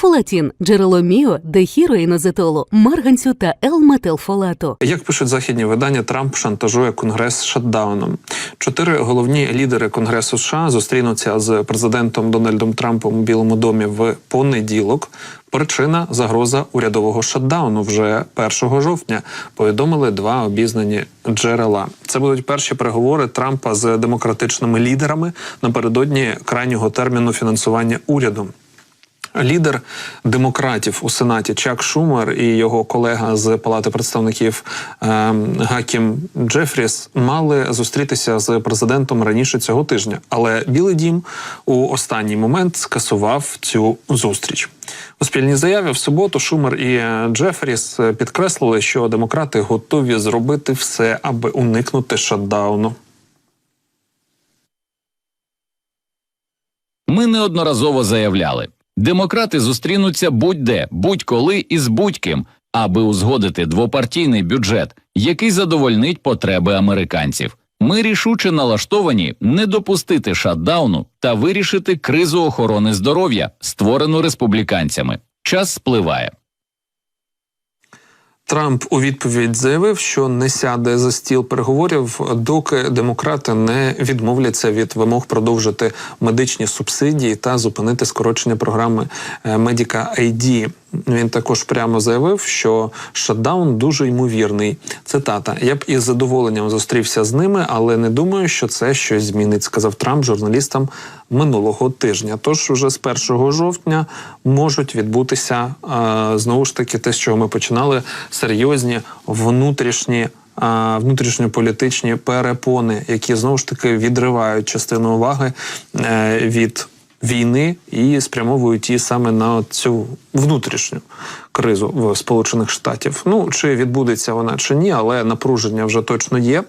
Фолатін джерело міо, дехіроїнозетолу, марганцю та Л-метилфолату. Як пишуть західні видання, Трамп шантажує Конгрес шатдауном. Чотири головні лідери Конгресу США зустрінуться з президентом Дональдом Трампом у Білому домі в понеділок. Причина загроза урядового шатдауну вже 1 жовтня. Повідомили два обізнані джерела. Це будуть перші переговори Трампа з демократичними лідерами напередодні крайнього терміну фінансування уряду. Лідер демократів у сенаті Чак Шумер і його колега з Палати представників ем, Гакім Джефріс мали зустрітися з президентом раніше цього тижня, але Білий Дім у останній момент скасував цю зустріч. У спільній заяві в суботу Шумер і Джефріс підкреслили, що демократи готові зробити все, аби уникнути шатдауну. Ми неодноразово заявляли, демократи зустрінуться будь-де, будь-коли і з будь-ким, аби узгодити двопартійний бюджет, який задовольнить потреби американців. Ми рішуче налаштовані не допустити шатдауну та вирішити кризу охорони здоров'я, створену республіканцями. Час спливає. Трамп у відповідь заявив, що не сяде за стіл переговорів, доки демократи не відмовляться від вимог продовжити медичні субсидії та зупинити скорочення програми Медіка ID. Він також прямо заявив, що шатдаун дуже ймовірний. Цитата: я б із задоволенням зустрівся з ними, але не думаю, що це щось змінить, сказав Трамп журналістам минулого тижня. Тож уже з 1 жовтня можуть відбутися знову ж таки те, з чого ми починали, серйозні внутрішні. Внутрішньополітичні перепони, які знову ж таки відривають частину уваги е, від війни і спрямовують її саме на цю внутрішню кризу в Сполучених Штатів. Ну чи відбудеться вона чи ні, але напруження вже точно є.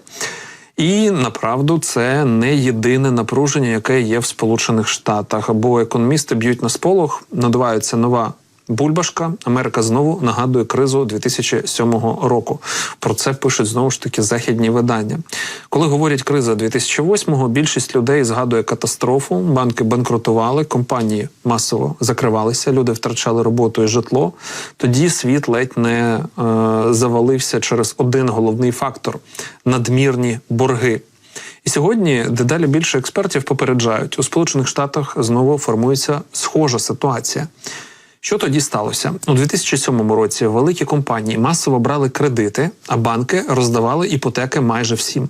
І направду це не єдине напруження, яке є в Сполучених Штатах. Бо економісти б'ють на сполох, надувається нова. Бульбашка Америка знову нагадує кризу 2007 року. Про це пишуть знову ж таки західні видання. Коли говорять криза 2008-го, більшість людей згадує катастрофу. Банки банкрутували, компанії масово закривалися, люди втрачали роботу і житло. Тоді світ ледь не е, завалився через один головний фактор надмірні борги. І сьогодні дедалі більше експертів попереджають, у Сполучених Штатах знову формується схожа ситуація. Що тоді сталося у 2007 році? Великі компанії масово брали кредити, а банки роздавали іпотеки майже всім.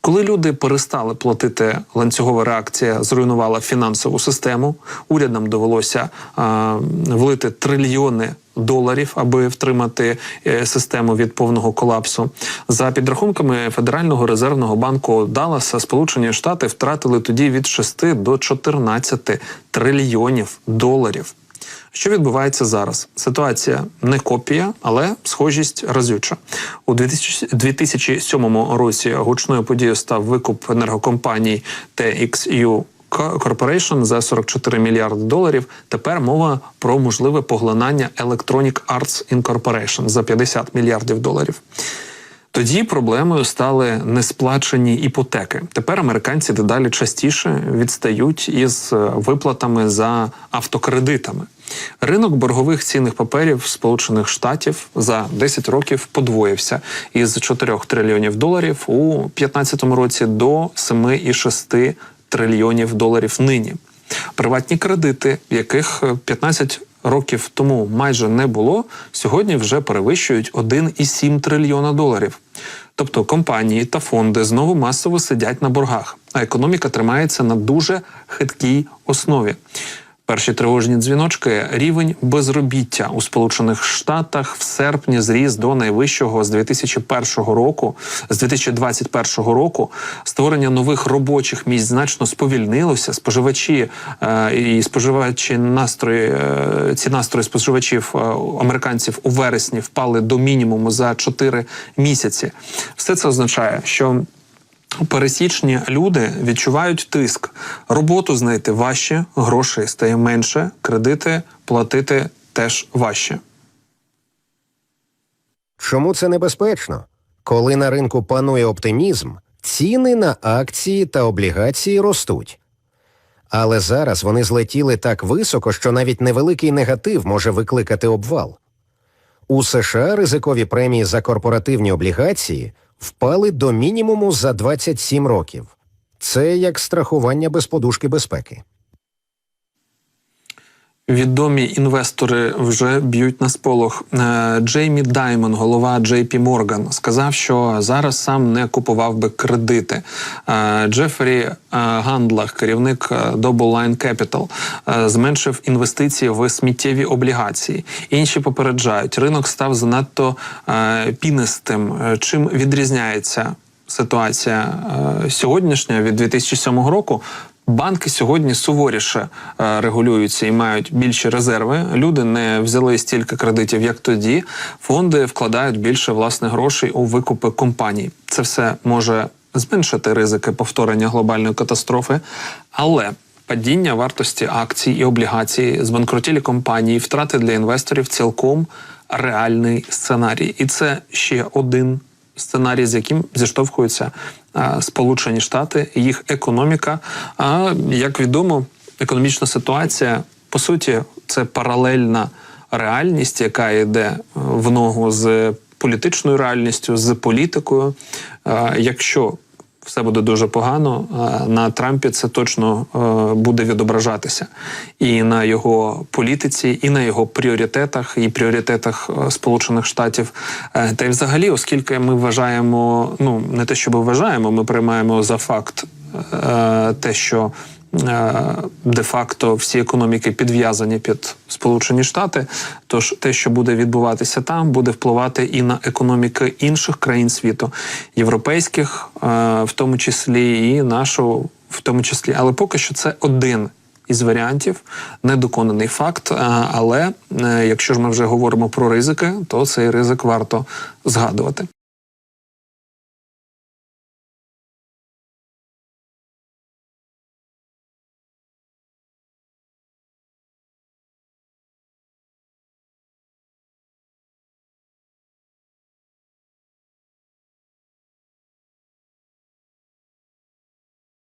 Коли люди перестали платити, ланцюгова реакція зруйнувала фінансову систему. Урядам довелося а, влити трильйони. Доларів, аби втримати е, систему від повного колапсу, за підрахунками Федерального резервного банку Далласа, Сполучені Штати втратили тоді від 6 до 14 трильйонів доларів. Що відбувається зараз? Ситуація не копія, але схожість разюча. У 2000 2007 році гучною подією став викуп енергокомпаній TXU Corporation за 44 мільярди доларів. Тепер мова про можливе поглинання Electronic Arts Incorporation за 50 мільярдів доларів. Тоді проблемою стали несплачені іпотеки. Тепер американці дедалі частіше відстають із е, виплатами за автокредитами. Ринок боргових цінних паперів Сполучених Штатів за 10 років подвоївся із 4 трильйонів доларів у 2015 році до 7,6 трильйонів доларів нині. Приватні кредити, яких 15 років тому майже не було, сьогодні вже перевищують 1,7 трильйона доларів. Тобто компанії та фонди знову масово сидять на боргах, а економіка тримається на дуже хиткій основі. Перші тривожні дзвіночки рівень безробіття у Сполучених Штатах в серпні зріс до найвищого з 2001 року, з 2021 року. Створення нових робочих місць значно сповільнилося. Споживачі е, і споживачі настрої е, ці настрої споживачів е, американців у вересні впали до мінімуму за 4 місяці. Все це означає, що Пересічні люди відчувають тиск. Роботу знайти важче, грошей стає менше, кредити платити теж важче. Чому це небезпечно? Коли на ринку панує оптимізм, ціни на акції та облігації ростуть. Але зараз вони злетіли так високо, що навіть невеликий негатив може викликати обвал. У США ризикові премії за корпоративні облігації впали до мінімуму за 27 років. Це як страхування без подушки безпеки. Відомі інвестори вже б'ють на сполох. Е, Джеймі Даймон, голова JP Morgan, сказав, що зараз сам не купував би кредити. Е, Джефрі е, Гандлах, керівник Double Line Capital, зменшив інвестиції в сміттєві облігації. Інші попереджають, ринок став занадто пінистим. Чим відрізняється ситуація сьогоднішня від 2007 року? Банки сьогодні суворіше е, регулюються і мають більші резерви. Люди не взяли стільки кредитів, як тоді. Фонди вкладають більше власних грошей у викупи компаній. Це все може зменшити ризики повторення глобальної катастрофи, але падіння вартості акцій і облігацій, збанкрутілі компанії, втрати для інвесторів цілком реальний сценарій, і це ще один сценарій, з яким зіштовхуються Сполучені Штати, їх економіка. А як відомо, економічна ситуація по суті це паралельна реальність, яка йде в ногу з політичною реальністю, з політикою. Якщо все буде дуже погано. На Трампі це точно е, буде відображатися і на його політиці, і на його пріоритетах, і пріоритетах е, Сполучених Штатів. Е, Та й взагалі, оскільки ми вважаємо, ну не те, що ми вважаємо, ми приймаємо за факт е, те, що е, де-факто всі економіки підв'язані під Сполучені Штати. Тож те, що буде відбуватися там, буде впливати і на економіки інших країн світу, європейських, е, в тому числі і нашу, в тому числі. Але поки що це один. Із варіантів недоконаний факт. Е, Але е, якщо ж ми вже говоримо про ризики, то цей ризик варто згадувати.